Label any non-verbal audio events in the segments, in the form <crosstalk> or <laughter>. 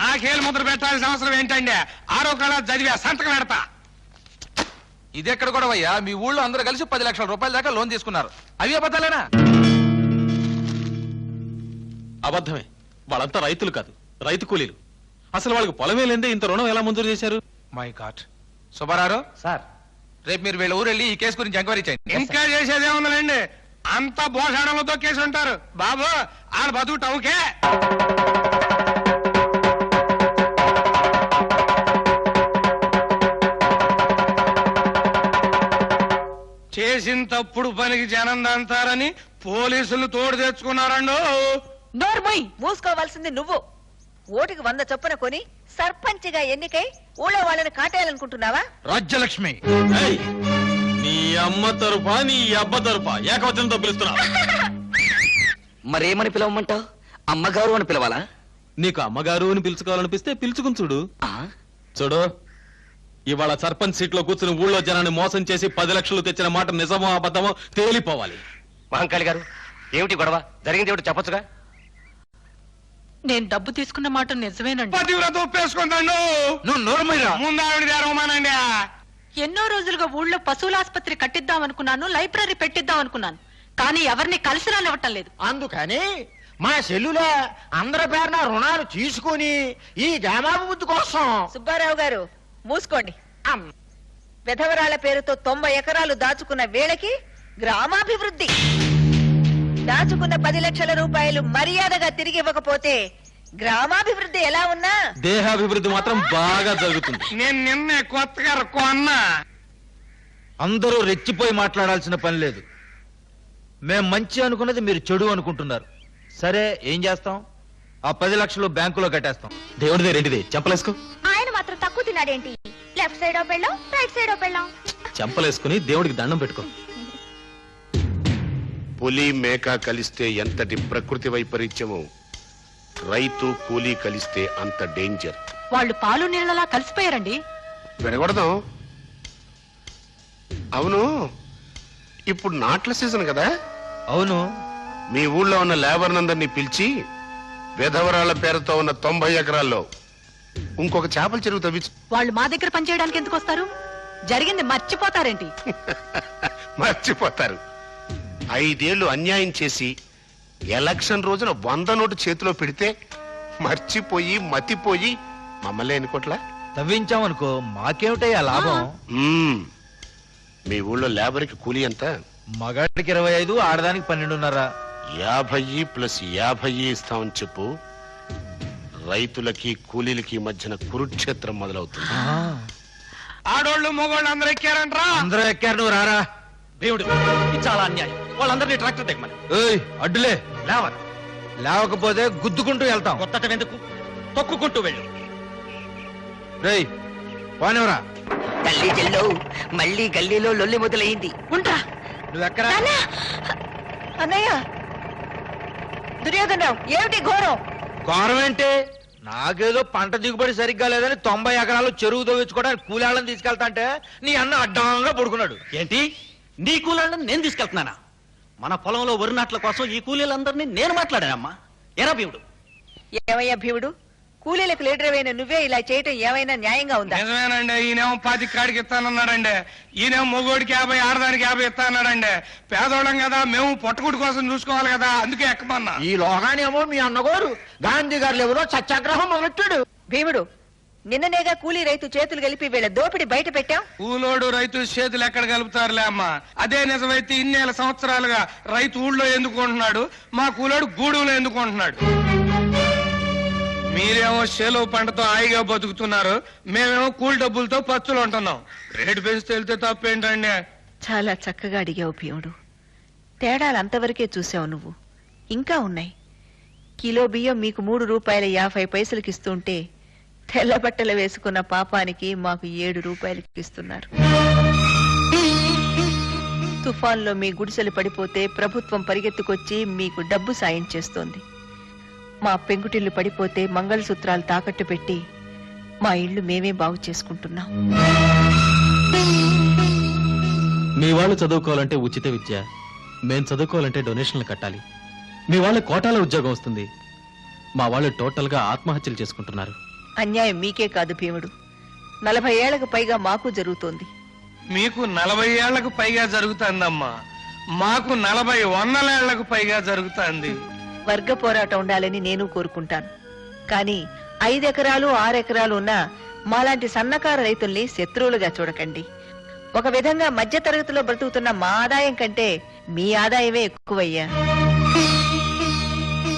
నాకేలు ముద్ర పెట్టాల్సిన అవసరం ఏంటండి? ఆరో కళ చదివా సంతకం పెడతా. ఇది ఎక్కడ కూడా అయ్యా మీ ఊళ్ళో అందరూ కలిసి పది లక్షల రూపాయల దాకా లోన్ తీసుకున్నారు. అవి అబద్ధాలేనా? అబద్ధమే. వాళ్ళంతా రైతులు కాదు రైతు కూలీలు. అసలు వాళ్ళకి పొలమే లేదే ఇంత రుణం ఎలా మంజూరు చేశారు? My god. సుబ్బారావు సార్. రేపు మీరు వీళ్ళ ఊరు వెళ్ళి ఈ కేసు గురించి ఎంక్వైరీ చేయండి. ఇంకా చేసేదే ఉందండి అంత భోషాడంలో తొక్కేసి ఉంటారు బాబు ఆడ బతుకు టౌకే. చేసిన తప్పుడు పనికి జనం దంతారని పోలీసులు తోడు తెచ్చుకున్నారండు. నోర్మోయ్ మూసుకోవాల్సింది నువ్వు. ఓటుకి వంద చొప్పున కొని సర్పంచ్గా ఎన్నికై ఊళ్ళో వాళ్ళని కాటేయాలనుకుంటున్నావా? రాజ్యలక్ష్మి. ఏయ్! నీ అమ్మ తరఫా నీ అబ్బ తరఫా. ఏకవచనంతో పిలుస్తున్నా. మరేమని పిలవమంటావు? అమ్మగారు అని పిలవాలా? నీకు అమ్మగారు అని పిలుచుకోవాలనిపిస్తే పిలుచుకుని చూడు? చూడు ఇవాళ సర్పంచ్ సీట్లో కూర్చుని ఊళ్ళో జనాన్ని మోసం చేసి పది లక్షలు తెచ్చిన మాట నిజమో అబద్ధమో తేలిపోవాలి. మహంకాళి గారు ఏమిటి గొడవ? జరిగింది ఏమిటి చెప్పొచ్చుగా? నేను డబ్బు తీసుకున్న మాట నిజమేనండి. నువ్వు నోరు ముందు ఆవిడ ఎన్నో రోజులుగా ఊళ్ళో పశువుల ఆసుపత్రి కట్టిద్దాం అనుకున్నాను లైబ్రరీ పెట్టిద్దాం అనుకున్నాను కానీ ఎవరిని కలిసి రానివ్వటం లేదు. అందుకని మా సెల్లులే అందరి పేరున రుణాలు తీసుకుని ఈ గ్రామాభివృద్ధి కోసం సుబ్బారావు గారు మూసుకోండి. విధవరాల పేరుతో తొంభై ఎకరాలు దాచుకున్న వేళకి గ్రామాభివృద్ధి. దాచుకున్న పది లక్షల రూపాయలు మర్యాదగా తిరిగి ఇవ్వకపోతే గ్రామాభివృద్ధి ఎలా ఉన్నా? దేహాభివృద్ధి మాత్రం బాగా జరుగుతుంది. నేను నిన్నే కొత్తగా కొన్నా. అందరూ రెచ్చిపోయి మాట్లాడాల్సిన పని లేదు. మేం మంచి అనుకున్నది మీరు చెడు అనుకుంటున్నారు. సరే ఏం చేస్తాం? ఆ పది లక్షలు బ్యాంకులో కట్టేస్తాం. దేవుడిదే రెండిదే. చెప్పలేసుకో ఆయన మాత్రం తక్కువ తిన్నాడేంటి? లెఫ్ట్ సైడ్ ఓ పెళ్ళం రైట్ సైడ్ ఓ పెళ్ళం చెంపలేసుకుని దేవుడికి దండం పెట్టుకో. పులి మేక కలిస్తే ఎంతటి ప్రకృతి వైపరీత్యమో రైతు కూలీ కలిస్తే అంత డేంజర్. వాళ్ళు పాలు నీళ్ళలా కలిసిపోయారండి. వినకూడదాం. అవును ఇప్పుడు నాట్ల సీజన్ కదా? అవును. మీ ఊళ్ళో ఉన్న లేబర్నందరినీ పిలిచి విధవరాల పేరుతో ఉన్న తొంభై ఎకరాల్లో ఇంకొక చేపల చెరువు తవ్వించు. వాళ్ళు మా దగ్గర పనిచేయడానికి ఎందుకు వస్తారు? జరిగింది మర్చిపోతారేంటి? <laughs> మర్చిపోతారు. ఐదేళ్ళు అన్యాయం చేసి ఎలక్షన్ రోజున వంద నోటు చేతిలో పెడితే మర్చిపోయి మతిపోయి మమ్మల్ని అనుకోట్లా తవ్వించామనుకో మాకేమిటయ్యా లాభం? మ్మ్. మీ ఊళ్ళో లేబర్కి కూలీ ఎంత? మగాడికి ఇరవై ఐదు ఆడదానికి పన్నెండున్నర. యాభై ప్లస్ యాభై ఇస్తామని చెప్పు. రైతులకి కూలీలకి మధ్యన కురుక్షేత్రం మొదలవుతుంది. ఆడోళ్ళు మగోళ్ళు అందరూ ఎక్కారంట్రా? అందరూ ఎక్కారు నువ్వు రారా? దేవుడు ఇది చాలా అన్యాయం. వాళ్ళందరినీ ట్రాక్టర్ దిగమని ఏయ్ అడ్డులే. లేవరు లేవకపోతే గుద్దుకుంటూ వెళ్తాం. కొత్తటం ఎందుకు తొక్కుకుంటూ వెళ్ళు. రేయ్ పోనివరా తల్లి చెల్లు మళ్ళీ గల్లీలో లొల్లి మొదలైంది ఉంటా నువ్వు ఎక్కరా అన్నయ్య! దుర్యోధనరావు ఏమిటి ఘోరం? ఘోరం ఏంటి? నాకేదో పంట దిగుబడి సరిగ్గా లేదని తొంభై ఎకరాలు చెరువు తవ్వించుకోవడానికి కూలాళ్ళని తీసుకెళ్తా అంటే నీ అన్న అడ్డంగా పడుకున్నాడు. ఏంటి? నీ కూలీలను నేను తీసుకెళ్తున్నానా? మన పొలంలో వరి నాట్ల కోసం ఈ కూలీలందరినీ నేను మాట్లాడానమ్మా. ఎరా భీముడు? ఏమయ్యా భీముడు? కూలీలకు లీడర్ అయిన నువ్వే ఇలా చేయటం ఏమైనా న్యాయంగా ఉందా? నిజమేనండి ఈయనేమో పాతి కాడికి ఇస్తానన్నాడండి. ఈయనేమో మొగోడికి యాభై ఆడదానికి యాభై ఇస్తానన్నాడండి. పేదోళ్ళం కదా మేము పొట్టకుడి కోసం చూసుకోవాలి కదా అందుకే ఎక్కమన్నా. ఈ లోగానేమో మీ అన్నగోరు గాంధీ గారు లేవరో సత్యాగ్రహం మొదలెట్టాడు. భీముడు నిన్ననేగా కూలీ రైతు చేతులు కలిపి వీళ్ళ దోపిడి బయట పెట్టాం. కూలోడు రైతు చేతులు ఎక్కడ కలుపుతారులే అమ్మా? అదే నిజమైతే ఇన్నేళ్ళ సంవత్సరాలుగా రైతు ఊళ్ళో ఎందుకుంటున్నాడు మా కూలోడు గూడెంలో ఎందుకుంటున్నాడు మీరేమో చేలో పంటతో హాయిగా బతుకుతున్నారు. మేమేమో కూలి డబ్బులతో పచ్చులు ఉంటున్నాం రేటు పెంచితే వెళ్తే తప్పేంటండి చాలా చక్కగా అడిగావు భీముడు తేడాలు అంతవరకే చూసావు నువ్వు. ఇంకా ఉన్నాయి. కిలో బియ్యం మీకు మూడు రూపాయల యాభై పైసలకి తెల్లబట్టలు వేసుకున్న పాపానికి మాకు ఏడు రూపాయలు ఇస్తున్నారు. తుఫాన్లో మీ గుడిసెలు పడిపోతే ప్రభుత్వం పరిగెత్తుకొచ్చి మీకు డబ్బు సాయం చేస్తోంది. మా పెంకుటిల్లు పడిపోతే మంగళసూత్రాలు తాకట్టు పెట్టి మా ఇల్లు మేమే బాగు చేసుకుంటున్నాం. మీ వాళ్ళు చదువుకోవాలంటే ఉచిత విద్య. మేం చదువుకోవాలంటే డొనేషన్లు కట్టాలి. మీ వాళ్ళ కోటాల ఉద్యోగం వస్తుంది. మా వాళ్ళు టోటల్గా ఆత్మహత్యలు చేసుకుంటున్నారు. అన్యాయం మీకే కాదు భీముడు. నలభై ఏళ్ళకు పైగా మాకు జరుగుతోంది. మీకు నలభై ఏళ్ళకు పైగా జరుగుతుందమ్మా. మాకు నలభై వందలేళ్ళకు పైగా జరుగుతుంది. వర్గ పోరాటం ఉండాలని నేను కోరుకుంటాను. కానీ ఐదెకరాలు ఆరెకరాలు ఉన్న మాలాంటి సన్నకారు రైతుల్ని శత్రువులుగా చూడకండి. ఒక విధంగా మధ్య తరగతిలో బ్రతుకుతున్న మా ఆదాయం కంటే మీ ఆదాయమే ఎక్కువయ్యా.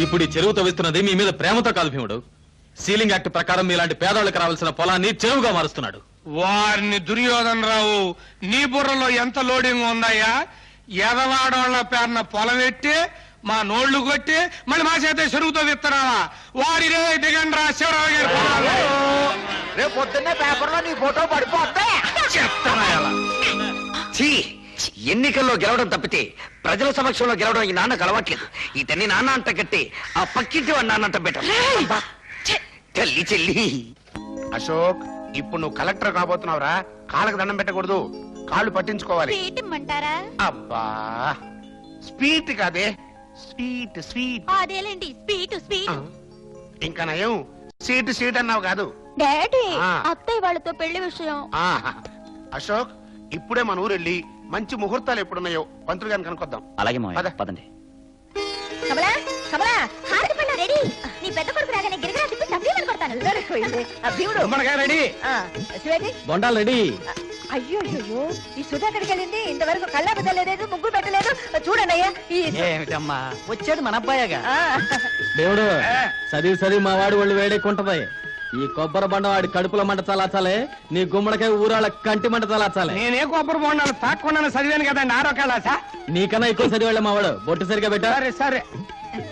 ఇప్పుడు ఈ చెరువు తవ్విస్తున్నది మీ మీద ప్రేమతో కాదు భీముడు. సీలింగ్ యాక్ట్ ప్రకారం మీలాంటి పేదవాళ్ళకి రావాల్సిన పొలాన్ని చెరువుగా మారుస్తున్నాడు. వారిని దుర్యోధన రావు నీ బుర్రలో ఎంత లోడింగ్ ఉందయ్యా? ఎదవాడోళ్ళ పేరున పొలం ఎట్టి మా నోళ్ళు కొట్టి మళ్ళీ మా చేత చెరువుతో విత్తనావా వారి రే దిగండి రా శివరావు గారి పొలాలు. రేపు పొద్దున్నే పేపర్లో నీ ఫోటో పడిపోతే ఛీ! ఎన్నికల్లో గెలవడం తప్పితే ప్రజల సమక్షంలో గెలవడం ఈ నాన్నకు అలవాట్లేదు. ఇతన్ని నాన్న అంట కట్టి ఆ పక్కింటి వాడు నాన్న అంట బెటర్ తల్లి చెల్లి అశోక్ ఇప్పుడు నువ్వు కలెక్టర్ కాబోతున్నావురా. కాళ్ళకు దండం పెట్టకూడదు. కాళ్ళు పట్టించుకోవాలి. అబ్బా! స్వీట్ కాదే. Sweet sweet. అదేలేండి స్వీట్ స్వీట్. ఇంకా నయం. సీట్ సీట్ అన్నావు కాదు. డాడీ ఆ. అత్తయ్య వాళ్ళతో పెళ్ళి విషయం. ఆహా. అశోక్ ఇప్పుడే మన ఊరు వెళ్ళి మంచి ముహూర్తాలు ఎప్పుడున్నాయో పంతులు గారిని కనుక్కొద్దాం. అలాగే పద. పదండి. కమలా కమలా. ఆ, శివాజీ బొండాలు రెడీ. అయ్యో అయ్యో ఈ సుధ ఎక్కడికి వెళ్ళింది? ఇంతవరకు కళ్ళ పెట్టలేదు ముగ్గు పెట్టలేదు. చూడండి అయ్యా ఈ ఏమిటమ్మా? వచ్చేది మన అబ్బాయేగా. ఆ, దేవుడు చదివి చదివి మా వాడి వేడెక్కుంటది. ఈ కొబ్బరి బండ వాడి కడుపుల మంట చలాచాలే నీ గుమ్మడికాయ ఊరాళ్ళ కంటి మంట చలాచాలే నేనే కొబ్బరి బొండాలు తాక్కున్నాను చదివాను కదండి ఆరో కళాసా నీకన్నా ఎక్కువ చదివాళ్ళ మా వాడు బొట్టు సరిగా పెట్టా? సరే సరే.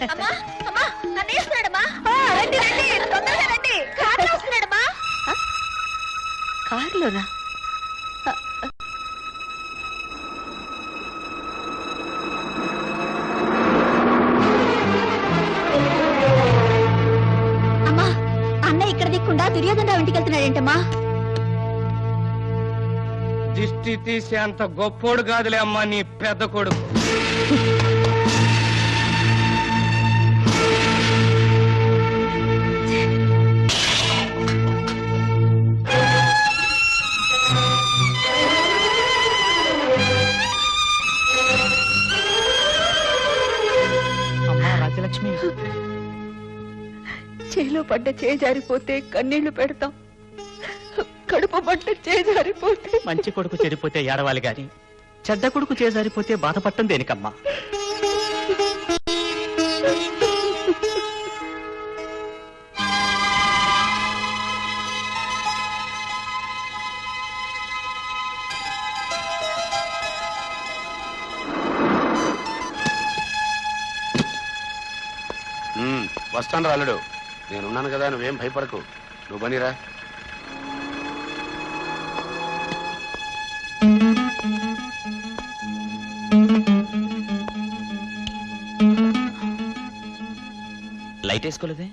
అమ్మా అమ్మా. నన్ను వేస్తున్నాడమ్మా ఆ, రండి రండి. తొందరగా రండి. కారులో వస్తున్నాడమ్మా. కారులోనా? అమ్మా అన్న ఇక్కడ దిక్కుండా దుర్యోధన రావు ఇంటికి వెళ్తున్నాడేంటమ్మా. దిష్టి తీసే అంత గొప్పోడు కాదులే అమ్మా నీ పెద్ద కొడుకు. <laughs> చేలో పడ్డ చేజారిపోతే కన్నీళ్ళు పెడతాం. కడుపు పడ్డ చేజారిపోతే. మంచి కొడుకు చెడిపోతే ఏడవాలి గాని చెడ్డ కొడుకు చేజారిపోతే బాధపడటం దేనికమ్మా? వస్తాను రాలుడు నేనున్నాను కదా నువ్వేం భయపడకు. నువ్వు బనిరా. లైట్ వేసుకోలేదే?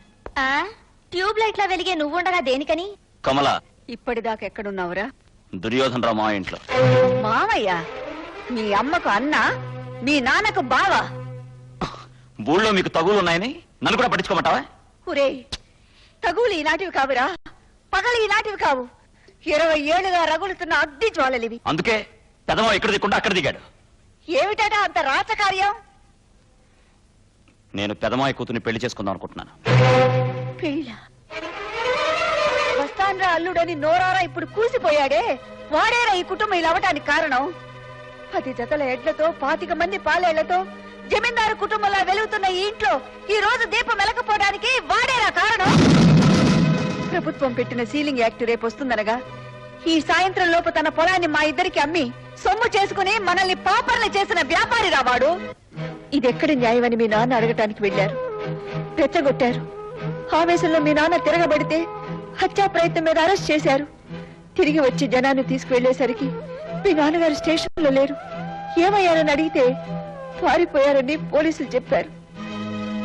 ట్యూబ్ లైట్ లా వెలిగే నువ్వుండగా దేనికని? కమల. ఇప్పటిదాకా ఎక్కడున్నావురా? దుర్యోధన రావు మా ఇంట్లో. మామయ్య మీ అమ్మకు అన్న మీ నాన్నకు బావ. ఊళ్ళో మీకు తగులు ఉన్నాయని నన్ను కూడా పట్టించుకోమంటావా? ఒరే తగులు ఈనాటివి కావురా. పగలు ఈనాటివి కావు. ఇరవై ఏళ్ళుగా రగులుతున్న అగ్ని జ్వాలలివి. అందుకే పెదమో ఇక్కడ దిక్కుండా అక్కడ దిగాడు. ఏమిటట అంత రాచకార్యం? నేను పెదమాయి కూతుని పెళ్ళి చేసుకుందాం అనుకుంటున్నాను. పెళ్ళ? వస్తాన్రా అల్లుడని నోరారా ఇప్పుడు కూసిపోయాడే. వాడేరా ఈ కుటుంబం ఇలా అవటానికి కారణం? పది జతల ఎడ్లతో పాతిక మంది పాలేళ్ళతో జమీందారు కుటుంబంలో వెలుగుతున్న ఈ ఇంట్లో ఈ రోజు దీపం వెలకపోవడానికి వాడేరా కారణం? ప్రభుత్వం పెట్టిన సీలింగ్ యాక్ట్ రేపు వస్తుందనగా ఈ సాయంత్రం లోపు తన పొలాన్ని మా ఇద్దరికి అమ్మి సొమ్ము చేసుకుని మనల్ని పాపర్లు చేసిన వ్యాపారి రావాడు ఇదెక్కడి న్యాయమని మీ నాన్న అడగటానికి వెళ్ళారు రెచ్చగొట్టారు. ఆవేశంలో మీ నాన్న తిరగబడితే హత్యా ప్రయత్నం మీద అరెస్ట్ చేశారు. తిరిగి వచ్చి జనాన్ని తీసుకువెళ్ళేసరికి మీ నాన్నగారు స్టేషన్లో లేరు. ఏమయ్యారని అడిగితే పారిపోయారని పోలీసులు చెప్పారు.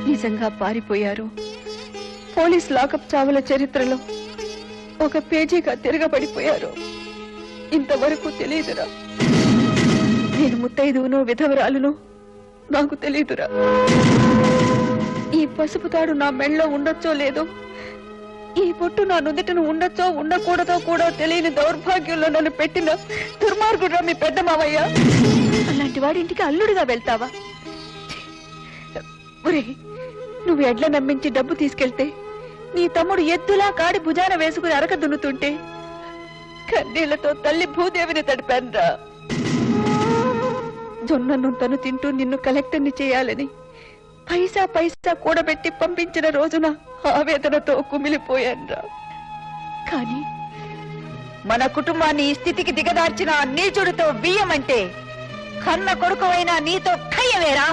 నిజంగా పారిపోయారు. పోలీస్ లాకప్ చావుల చరిత్రలో ఒక పేజీగా తిరగబడిపోయారు. ఇంతవరకు తెలియదురా. నేను ముత్తైదువును విధవరాలును నాకు తెలియదురా. ఈ పసుపు తాడు నా మెళ్ళలో ఉండొచ్చో లేదో ఈ పొట్టు నా నుదుటను ఉండొచ్చో ఉండకూడదో కూడా తెలియని దౌర్భాగ్యంలో నన్ను పెట్టిన దుర్మార్గుడు మీ పెద్ద మావయ్య. అలాంటి వాడి ఇంటికి అల్లుడిగా వెళ్తావా? ఒరే నువ్వు ఎడ్ల నమ్మించి డబ్బు తీసుకెళ్తే నీ తమ్ముడు ఎద్దులా కాడి భుజాన వేసుకుని అరక దున్నుతుంటే కన్నీళ్ళతో తల్లి భూదేవిని తడిపాన్రా. జొన్న తను తింటూ నిన్ను కలెక్టర్ని చేయాలని పైసా పైసా కూడబెట్టి పంపించిన రోజున ఆవేదనతో కుమిలిపోయాన్రా. కానీ మన కుటుంబాన్ని ఈ స్థితికి దిగదార్చిన ఆ నీచుడితో బియ్యమంటే కన్న కొడుకువైనా నీతో ఖయ్యవేరా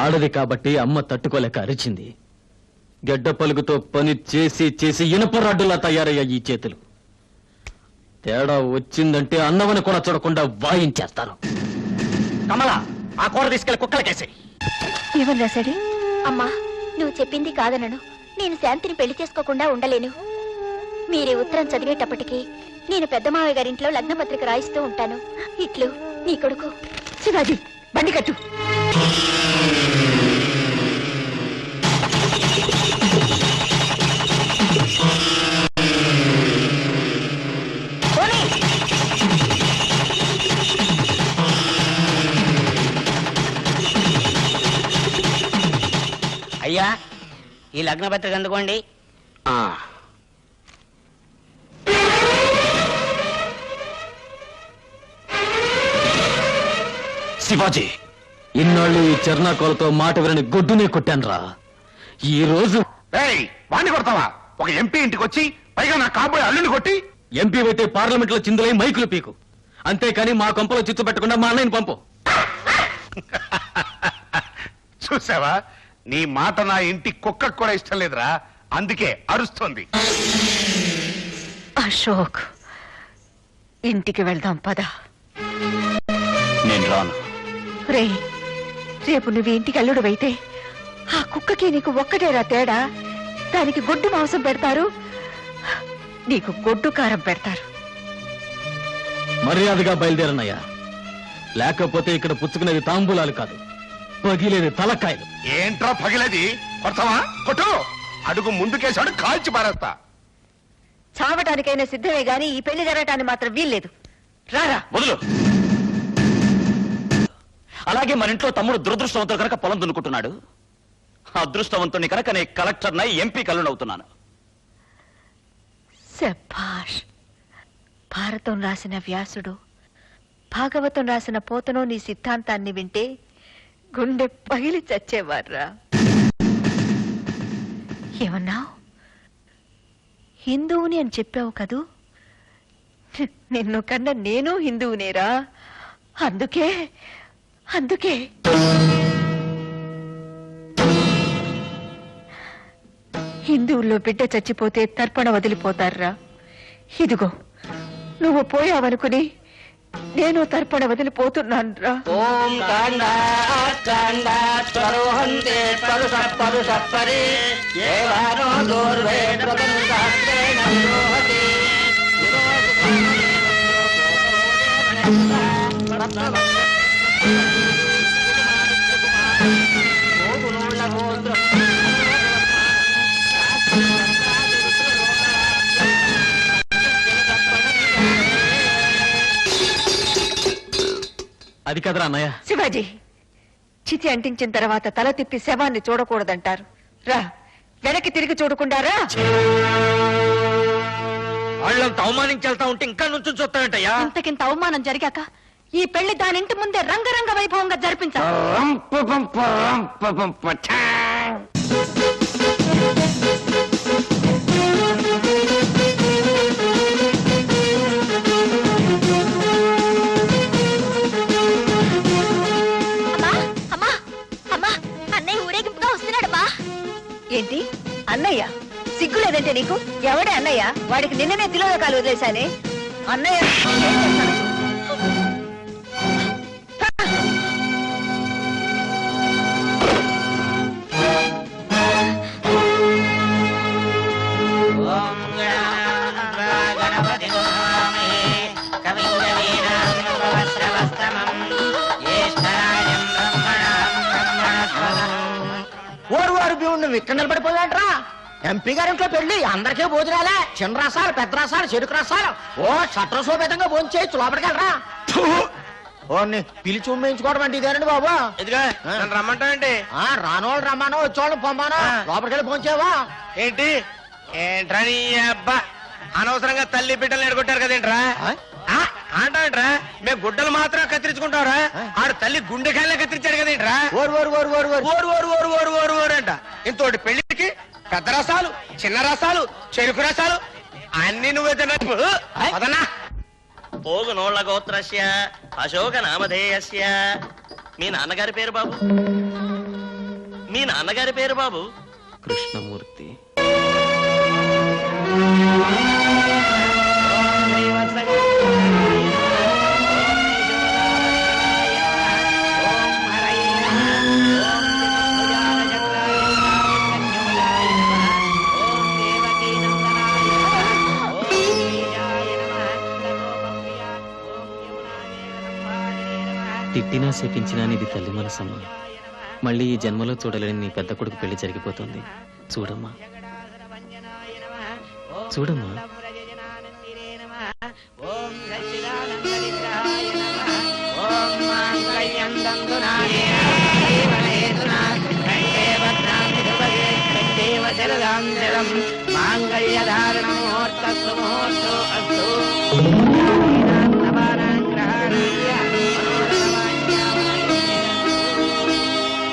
ఆడది కాబట్టి అమ్మ తట్టుకోలేక అరిచింది. గడ్డ పలుగుతో పని చేసి చేసి ఇనప రాడ్డులా తయారయ్యా ఈ చేతులు. తేడా వచ్చిందంటే అన్నవని కూడా చూడకుండా వాయించేస్తాను కమల ఆ కూర తీసుకెళ్ళి కుక్కలకేసి ఏమని రాశాడు అమ్మా నువ్వు చెప్పింది కాదనను. నేను శాంతిని పెళ్ళి చేసుకోకుండా ఉండలేను. మీరే ఉత్తరం చదివేటప్పటికి నేను పెద్ద మావయ్య గారింట్లో లగ్న పత్రిక రాయిస్తూ ఉంటాను. ఇట్లు నీ కొడుకు. శివాజీ బండి కట్టు. అయ్యా ఈ లగ్న పత్రిక అందుకోండి శివాజీ ఇన్నాళ్ళు ఈ చర్నాకోలతో మాట వినని గొడ్డునే కొట్టానురా. ఈ రోజు ఏయ్ వాణ్ణి కొడతావా? ఒక ఎంపీ ఇంటికి వచ్చి పైగా నా కాబోయే అల్లుని కొట్టి ఎంపీ అయితే పార్లమెంట్లో చిందులై మైకులు పీకు. అంతేకాని మా కొంపలో చిచ్చు పెట్టకుండా మా అన్నయ్యని పంపు. చూసావా? నీ మాట నా ఇంటి కుక్కకు కూడా ఇష్టం లేదురా. అందుకే అరుస్తోంది. అశోక్ ఇంటికి వెళ్దాం పద. నేను రాను. రే రేపు నువ్వు ఇంటికి అల్లుడు అయితే ఆ కుక్కకి నీకు ఒక్కటేరా తేడా? దానికి గొడ్డు మాంసం పెడతారు. నీకు గొడ్డు కారం పెడతారు. మర్యాదగా బయలుదేరనయ్యా. లేకపోతే ఇక్కడ పుచ్చుకునేది తాంబూలాలు కాదు. పగిలేది తలకాయలు. ఏంట్రా పగిలేది? కొడతావా? కొట్టు! అడుగు ముందుకేసాడు కాల్చి పారేస్తా. చావటానికైనా సిద్ధమే గాని ఈ పెళ్ళి జరగటానికి మాత్రం వీల్లేదు. రారా వదులు. అలాగే మన ఇంట్లో తమ్ముడు దురదృష్టవంతుడు కనుక పొలం దున్నుకుంటున్నాడు. అదృష్టవంతుని కనుక నేను కలెక్టర్ నై ఎంపీ కల్లునవుతున్నాను. శభాష్ భారతం రాసిన వ్యాసుడు భాగవతం రాసిన పోతనో నీ సిద్ధాంతాన్ని వింటే గుండె పగిలి చచ్చేవాడ్రా. ఏమన్నావు హిందువుని అని చెప్పావు కదూ? నిన్ను కన్నా నేను హిందువునేరా. అందుకే అందుకే. హిందువుల్లో బిడ్డ చచ్చిపోతే తర్పణ వదిలిపోతారా ఇదిగో నువ్వు పోయావనుకుని నేను తర్పణ వదిలిపోతున్నాను రా. ఓం కాండ కాండా స్వరోహంతే పరుష పరుష దేవానో దూర్వే అది కదరా అన్నయ్య? శివాజీ చితి అంటించిన తర్వాత తల తిప్పి శవాన్ని చూడకూడదంటారు. రా వెనక్కి తిరిగి చూడకుండారా వాళ్ళంత అవమానించేళ్తా ఉంటే ఇంకా నుంచి చూస్తానంటయ్యా ఇంతకింత అవమానం జరిగాక ఈ పెళ్ళి దాని ఇంటి ముందే రంగరంగ వైభవంగా జరిపించాలి. సిగ్గులేదంటే నీకు? ఎవడే అన్నయ్య? వాడికి నిన్ననే తిలోదకాలు వదిలేశానే. అన్నయ్య ఎంపీ గారింట్లో పెళ్ళి అందరికీ భోజనాలే. చిన్న రసాలు పెద్ద రసాలు చెరుకు రసాలు ఓ చట్రసోపేతంగా భోంచేయచ్చు లోపలికెళ్ళరా ఓ పిలిచి ఉమ్మేయించుకోవడం అంటే ఇదేనండి బాబు? ఇదిగా ఆ. రానోళ్ళు రమ్మానో వచ్చేవాళ్ళు పొమ్మానో. లోపలికెళ్ళి భోంచేవా ఏంటి? ఏంట్రా నీ అబ్బా? అనవసరంగా తల్లి బిడ్డలు ఎడగొట్టారు కదేంట్రా? ఆ? అంటావేంట్రా మేము గుడ్డలు మాత్రం కత్తిరించుకుంటావురా? ఆడు తల్లి గుండెకాయలే కత్తిరించాడు కదేంట్రా? ఓరు ఓరు ఓరు ఓరు ఓరు. ఓరు ఓరు ఓరు ఓరు ఓరు ఓరు అంట. ఇంతోటి పెళ్ళికి పెద్ద రసాలు చిన్న రసాలు చెరుకు రసాలు అన్ని నువ్వే తినట్టు పదన్నా పోగునోళ్ళ గోత్రస్య అశోక నామధేయస్య. మీ నాన్నగారి పేరు బాబు? మీ నాన్నగారి పేరు బాబు? కృష్ణమూర్తి. తిట్టినా శపించినా నీది తల్లి మనసమ్మ మళ్ళీ ఈ జన్మలో చూడలేని నీ పెద్ద కొడుకు పెళ్ళి జరిగిపోతుంది. చూడమ్మా. చూడమ్మా. మాంగళ్యధారణ ముహూర్త సుముహూర్తో అస్తు.